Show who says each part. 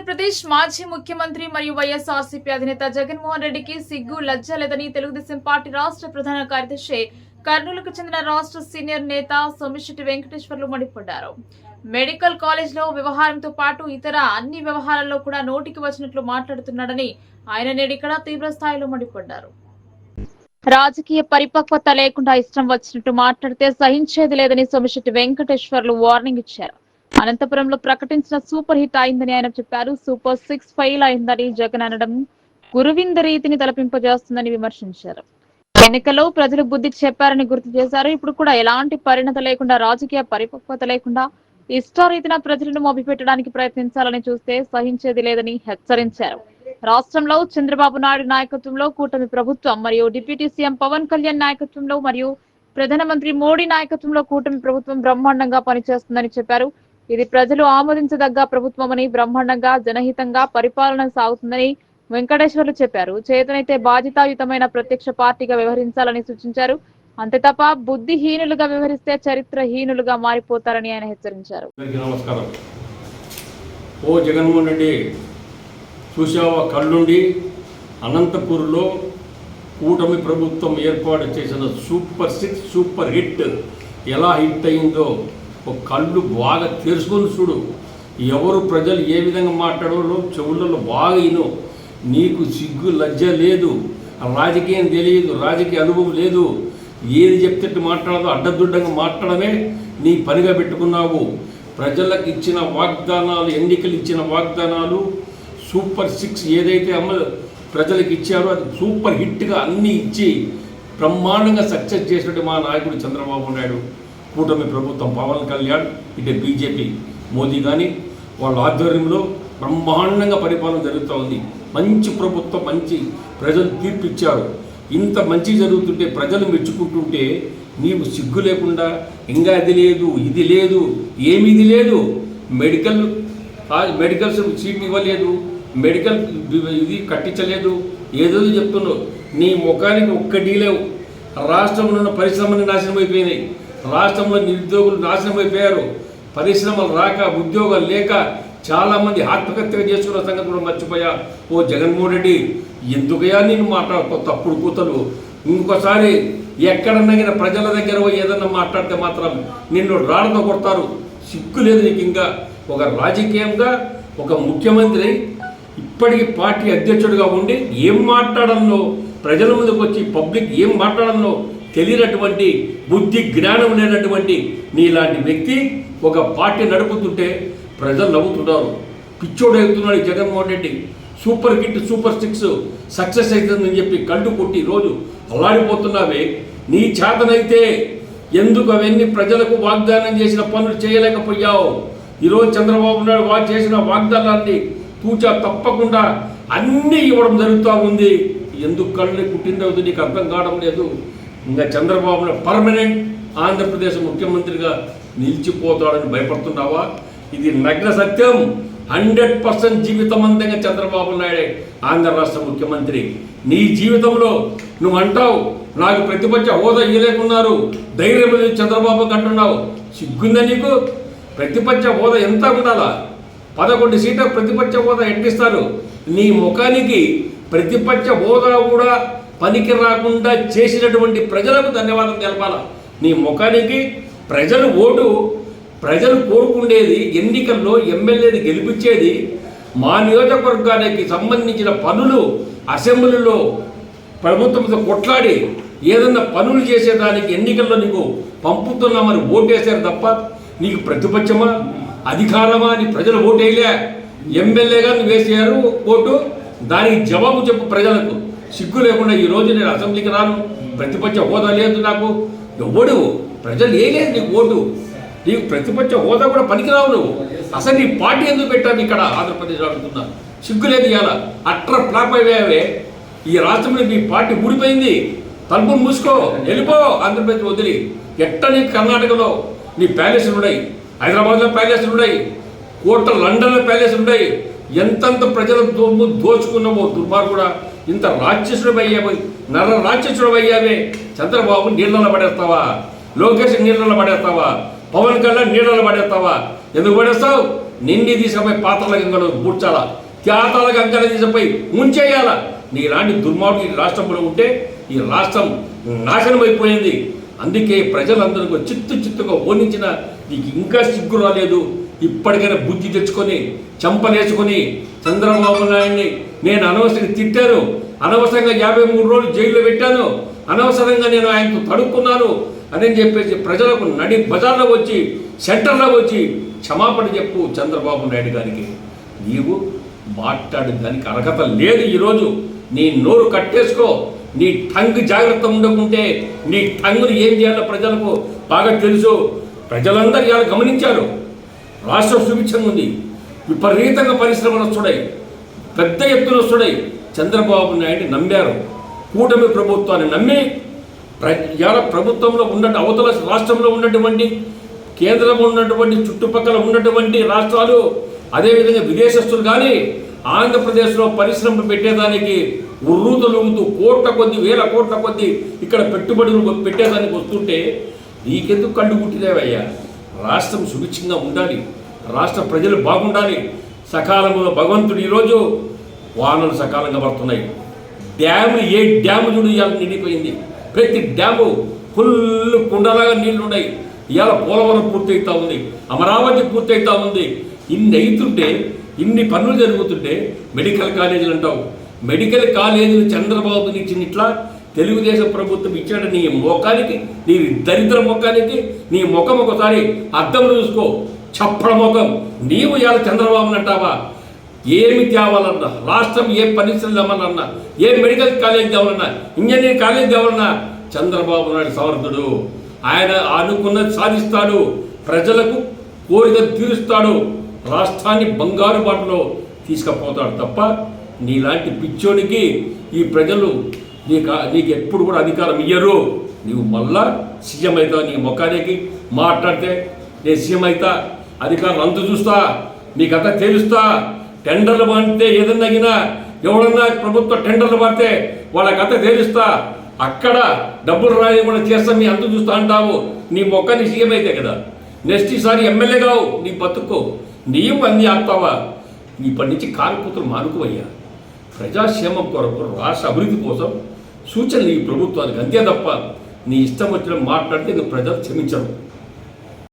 Speaker 1: ఆంధ్రప్రదేశ్ మాజీ ముఖ్యమంత్రి మరియు వైఎస్ఆర్సీపీ అధినేత జగన్మోహన్ రెడ్డికి సిగ్గు లజ్జ లేదని తెలుగుదేశం పార్టీ రాష్ట్ర ప్రధాన కార్యదర్శి కర్నూలుకు చెందిన రాష్ట్ర సీనియర్ నేత సోమిశెట్టి వెంకటేశ్వర్లు మండిపడ్డారు. మెడికల్ కాలేజ్లో వ్యవహారంతో పాటు ఇతర అన్ని వ్యవహారాల్లో కూడా నోటికి వచ్చినట్లు మాట్లాడుతున్నాడని ఆయన నేడిక్కడ తీవ్ర స్థాయిలో మండిపడ్డారు. రాజకీయ పరిపక్వత లేకుండా ఇష్టం వచ్చినట్టు మాట్లాడితే సహించేది లేదని సోమిశెట్టి వెంకటేశ్వర్లు వార్నింగ్ ఇచ్చారు. అనంతపురంలో ప్రకటించిన సూపర్ హిట్ అయిందని ఆయన చెప్పారు. సూపర్ సిక్స్ ఫెయిల్ అయిందని జగన్ అనడం గురువింద రీతిని తలపింపజేస్తుందని విమర్శించారు. ఎన్నికల్లో ప్రజలు బుద్ధి చెప్పారని గుర్తు చేశారు. ఇప్పుడు కూడా ఎలాంటి పరిణత లేకుండా రాజకీయ పరిపక్వత లేకుండా ఇష్టారీతిన ప్రజలను మభ్యపెట్టడానికి ప్రయత్నించాలని చూస్తే సహించేది లేదని హెచ్చరించారు. రాష్ట్రంలో చంద్రబాబు నాయుడు నాయకత్వంలో కూటమి ప్రభుత్వం మరియు డిప్యూటీ సీఎం పవన్ కళ్యాణ్ నాయకత్వంలో మరియు ప్రధానమంత్రి మోడీ నాయకత్వంలో కూటమి ప్రభుత్వం బ్రహ్మాండంగా పనిచేస్తుందని చెప్పారు. ఇది ప్రజలు ఆమోదించదగ్గ ప్రభుత్వమని బ్రహ్మాండంగా జనహితంగా పరిపాలన సాగుతుందని వెంకటేశ్వర్లు చెప్పారు. చేతనైతే బాధ్యతాయుతమైన ప్రత్యక్ష పార్టీగా వ్యవహరించాలని సూచించారు. అంతే తప్ప బుద్ధిహీనులుగా వ్యవహరిస్తే చరిత్రహీనులుగా మారిపోతారని ఆయన హెచ్చరించారు.
Speaker 2: నమస్కారం. ఓ జగన్మోహన్ రెడ్డి చూసావా కళ్ళుండి? అనంతపూర్లో కూటమి ప్రభుత్వం ఏర్పాటు చేసిన సూపర్ సిక్స్ సూపర్ హిట్ ఎలా హిట్ అయిందో ఒక కళ్ళు బాగా తెరుచుకొని చూడు. ఎవరు ప్రజలు ఏ విధంగా మాట్లాడాలో చెవులలో బాగా ఇను నీకు సిగ్గు లజ్జ లేదు. రాజకీయం తెలియదు రాజకీయ అనుభవం లేదు. ఏది చెప్తే మాట్లాడదో అడ్డదుడ్డంగా మాట్లాడమే నీ పనిగా పెట్టుకున్నావు. ప్రజలకు ఇచ్చిన వాగ్దానాలు ఎన్నికలు ఇచ్చిన వాగ్దానాలు సూపర్ సిక్స్ ఏదైతే అమ్మ ప్రజలకు ఇచ్చారో అది సూపర్ హిట్గా అన్నీ ఇచ్చి బ్రహ్మాండంగా సక్సెస్ చేసినట్టు మా నాయకుడు చంద్రబాబు నాయుడు. కూటమి ప్రభుత్వం పవన్ కళ్యాణ్ ఇటు బీజేపీ మోదీ కానీ వాళ్ళ ఆధ్వర్యంలో బ్రహ్మాండంగా పరిపాలన జరుగుతూ ఉంది. మంచి ప్రభుత్వం మంచి ప్రజలు తీర్పు ఇచ్చారు ఇంత మంచి జరుగుతుంటే ప్రజలు మెచ్చుకుంటుంటే నీవు సిగ్గు లేకుండా ఇంకా అది లేదు ఇది లేదు ఏమి ఇది లేదు. మెడికల్ మెడికల్స్ సీట్ ఇవ్వలేదు మెడికల్ ఇది కట్టించలేదు. ఏదో చెప్తున్నావు. నీ ముఖానికి ఒక్కటి లేవు రాష్ట్రంలో ఉన్న పరిశ్రమలు నాశనం అయిపోయినాయి. రాష్ట్రంలో నిరుద్యోగులు నాశనమైపోయారు పరిశ్రమలు రాక ఉద్యోగాలు లేక చాలామంది ఆత్మహత్య చేసుకున్న సంగతి కూడా మర్చిపోయా. ఓ జగన్మోహన్ రెడ్డి ఎందుకయా నేను మాట్లాడుకో తప్పుడు కూతలు? ఇంకోసారి ఎక్కడన్నా ప్రజల దగ్గర ఏదన్నా మాట్లాడితే మాత్రం నిన్ను రాళ్ళతో కొడతారు. సిగ్గు లేదు నీకు ఇంకా. ఒక రాజకీయంగా ఒక ముఖ్యమంత్రి ఇప్పటికి పార్టీ అధ్యక్షుడిగా ఉండి ఏం మాట్లాడంలో? ప్రజల ముందుకు వచ్చి పబ్లిక్ ఏం మాట్లాడంలో? తెలియనటువంటి బుద్ధి జ్ఞానం లేనటువంటి నీలాంటి వ్యక్తి ఒక పార్టీ నడుపుతుంటే ప్రజలు నవ్వుతున్నారు. పిచ్చోడు ఎగుతున్నాడు Jaganmohan Reddy. Super kit super six success అవుతుందని చెప్పి కళ్ళు కొట్టి రోజు అల్లాడిపోతున్నావే. నీ చేతనైతే ఎందుకు అవన్నీ ప్రజలకు వాగ్దానం చేసిన పనులు చేయలేకపోయావు? ఈరోజు చంద్రబాబు నాయుడు వా చేసిన వాగ్దానాన్ని తూచా తప్పకుండా అన్నీ ఇవ్వడం జరుగుతూ ఉంది. ఎందుకు కళ్ళు పుట్టిందవుతుంది నీకు అర్థం కావడం లేదు. ఇంకా చంద్రబాబు పర్మనెంట్ ఆంధ్రప్రదేశ్ ముఖ్యమంత్రిగా నిలిచిపోతాడని భయపడుతున్నావా? ఇది నగ్న సత్యం. హండ్రెడ్ పర్సెంట్ జీవితమంతంగా చంద్రబాబు నాయుడే ఆంధ్ర రాష్ట్ర ముఖ్యమంత్రి. నీ జీవితంలో నువ్వు అంటావు నాకు ప్రతిపక్ష హోదా ఇవ్వలేకున్నారు ధైర్యం చంద్రబాబు అంటున్నావు సిగ్గుందా నీకు? ప్రతిపక్ష హోదా ఎంత ఉండాలా? పదకొండు సీట్ల ప్రతిపక్ష హోదా ఎట్టిస్తారు? నీ ముఖానికి ప్రతిపక్ష హోదా కూడా పనికి రాకుండా చేసినటువంటి ప్రజలకు ధన్యవాదం తెలపాల? నీ ముఖానికి ప్రజలు ఓటు ప్రజలు కోరుకుండేది ఎన్నికల్లో ఎమ్మెల్యేని గెలిపించేది మా నియోజకవర్గానికి సంబంధించిన పనులు అసెంబ్లీలో ప్రభుత్వంతో కొట్లాడి ఏదన్నా పనులు చేసేదానికి ఎన్నికల్లో నీకు పంపుతున్నామని ఓటేశారు తప్ప నీకు ప్రతిపక్షమా? అధికారమా అని ప్రజలు ఓటేయలే. ఎమ్మెల్యేగా నువ్వు వేసారు ఓటు. దానికి జవాబు చెప్పు ప్రజలకు. సిగ్గు లేకుండా ఈ రోజు నేను అసెంబ్లీకి రాను. ప్రతిపక్ష హోదా లేదు నాకు. ఎవడు? ప్రజలు వేయలేదు నీకు ఓటు. నీకు ప్రతిపక్ష హోదా కూడా పనికిరావు నువ్వు. అసలు నీ పార్టీ ఎందుకు పెట్టాను ఇక్కడ? ఆంధ్రప్రదేశ్ అడుగుతున్నా. సిగ్గులేదు ఇవాళ అట్ర ఫ్లాప్ అయ్యావే ఈ రాష్ట్రంలో నీ పార్టీ ఊడిపోయింది. తలుపులు మూసుకో. వెళ్ళిపో. ఆంధ్రప్రదేశ్ వదిలి. ఎట్ట నీ కర్ణాటకలో నీ ప్యాలెస్లు ఉన్నాయి. హైదరాబాద్లో ప్యాలెస్లు ఉన్నాయి. కోట్ల లండన్లో ప్యాలెస్లు ఉన్నాయి. ఎంతంత ప్రజల దోము దోచుకున్నావో దుర్మార్గుడా. ఇంత రాక్షసుడు అయ్యావు నర రాక్షసుడు అయ్యావే చంద్రబాబు నీళ్ళలో పడేస్తావా? లోకేష్ నీళ్ళలో పడేస్తావా? పవన్ కళ్యాణ్ నీళ్ళలో పడేస్తావా? ఎందుకు పడేస్తావు? నిండి తీసుకుపోయి పాత్రల గంగలు బూడ్చాల త్యాతాల గంగలు తీసుకుపోయి ముంచేయాల. నీలాంటి దుర్మార్గుడు ఈ రాష్ట్రంలో ఉంటే ఈ రాష్ట్రం నాశనం అయిపోయింది అందుకే ప్రజలందరికీ చిత్తు చిత్తుగా ఓడించిన నీకు ఇంకా సిగ్గు రాలేదు. ఇప్పటికైనా బుద్ధి తెచ్చుకొని చంపలేసుకొని చంద్రబాబు నాయుడిని నేను అనవసరంగా తిట్టాను. అనవసరంగా యాభై మూడు రోజులు జైల్లో పెట్టాను. అనవసరంగా నేను ఆయనతో తడుక్కున్నాను అని చెప్పేసి ప్రజలకు నడి బజార్లో వచ్చి సెంటర్లో వచ్చి క్షమాపణ చెప్పు చంద్రబాబు నాయుడు గారికి. నీవు మాట్లాడడానికి అర్హత లేదు ఈరోజు. నీ నోరు కట్టేసుకో. నీ టంగ్ జాగ్రత్త ఉండకుంటే నీ టంగ్ను ఏం చేయాలో ప్రజలకు బాగా తెలుసు. ప్రజలందరూ ఇలా గమనించారు. రాష్ట్రం సుభిక్షంగా ఉంది. విపరీతంగా పరిశ్రమలు వస్తున్నాయి. పెద్ద ఎత్తున వస్తున్నాయి చంద్రబాబు నాయుడు నమ్మారు. కూటమి ప్రభుత్వాన్ని నమ్మి ప్ర ఇవాళ ప్రభుత్వంలో ఉన్నట్టు అవతల రాష్ట్రంలో ఉన్నటువంటి కేంద్రంలో ఉన్నటువంటి చుట్టుపక్కల ఉన్నటువంటి రాష్ట్రాలు అదేవిధంగా విదేశస్తులు కానీ ఆంధ్రప్రదేశ్లో పరిశ్రమలు పెట్టేదానికి ఉర్రూతలుగుతూ కోట్ల కొద్ది వేల కోట్ల కొద్ది ఇక్కడ పెట్టుబడులు పెట్టేదానికి వస్తుంటే నీకెందుకు కళ్ళు కుట్టిదేవయ్యా రాష్ట్రం సుభిక్షంగా ఉండాలి. రాష్ట్ర ప్రజలు బాగుండాలి. సకాలంలో భగవంతుడు ఈరోజు వానలు సకాలంగా పడుతున్నాయి. డ్యామ్ ఏ డ్యాము చూడు ఇవాళ నిండిపోయింది. ప్రతి డ్యాము ఫుల్ కుండలాగా నీళ్ళు ఉన్నాయి ఇవాళ పోలవరం పూర్తి ఉంది. అమరావతి పూర్తయితా ఉంది. ఇన్ని అవుతుంటే ఇన్ని పనులు జరుగుతుంటే మెడికల్ కాలేజీలు అంటావు. మెడికల్ కాలేజీలు చంద్రబాబు ఇచ్చిన ఇట్లా తెలుగుదేశం ప్రభుత్వం ఇచ్చాడు నీ మొఖానికి నీ దరిద్ర ముఖానికి నీ ముఖం ఒకసారి అర్థం చూసుకో. చప్పడ ముఖం. నీవు ఇవాళ చంద్రబాబుని అంటావా? ఏమి తేవాలన్నా రాష్ట్రం ఏ పరిస్థితులు తేవాలన్నా ఏ మెడికల్ కాలేజ్ తేవాలన్నా ఇంజనీరింగ్ కాలేజ్ తేవాలన్నా చంద్రబాబు నాయుడు సమర్థుడు. ఆయన అనుకున్నది సాధిస్తాడు ప్రజలకు కోరిక తీరుస్తాడు రాష్ట్రాన్ని బంగారు బాటలో తీసుకుపోతాడు తప్ప నీలాంటి పిచ్చోనికి ఈ ప్రజలు నీకు నీకు ఎప్పుడు కూడా అధికారం ఇయ్యరు. నీవు మళ్ళా సీఎం అవుతావు నీ ముఖానికి మాట్లాడితే నేను సీఎం అవుతా అధికారం అంత చూస్తా నీకంతా తెలుస్తా టెండర్లు పడితే ఏదన్నా అయినా ఎవడన్నా ప్రభుత్వ టెండర్లు పడితే వాళ్ళ కథ తేలిస్తా. అక్కడ డబ్బులు రాయకుండా చేస్తా మీ అంత చూస్తా అంటావు. నీ మొక్కని సీఎం అయితే కదా. నెక్స్ట్ ఈసారి ఎమ్మెల్యే కావు నీ బతుక్కో నీవు అన్ని ఆపుతావా? ఇప్పటి నుంచి కారుకూతులు మానుకోవయ్యా. ప్రజాక్షేమం కొరకు రాష్ట్ర అభివృద్ధి కోసం సూచనలు ఈ ప్రభుత్వానికి అంతే తప్ప నీ ఇష్టం వచ్చిన మాట్లాడితే నువ్వు ప్రజలు క్షమించరు.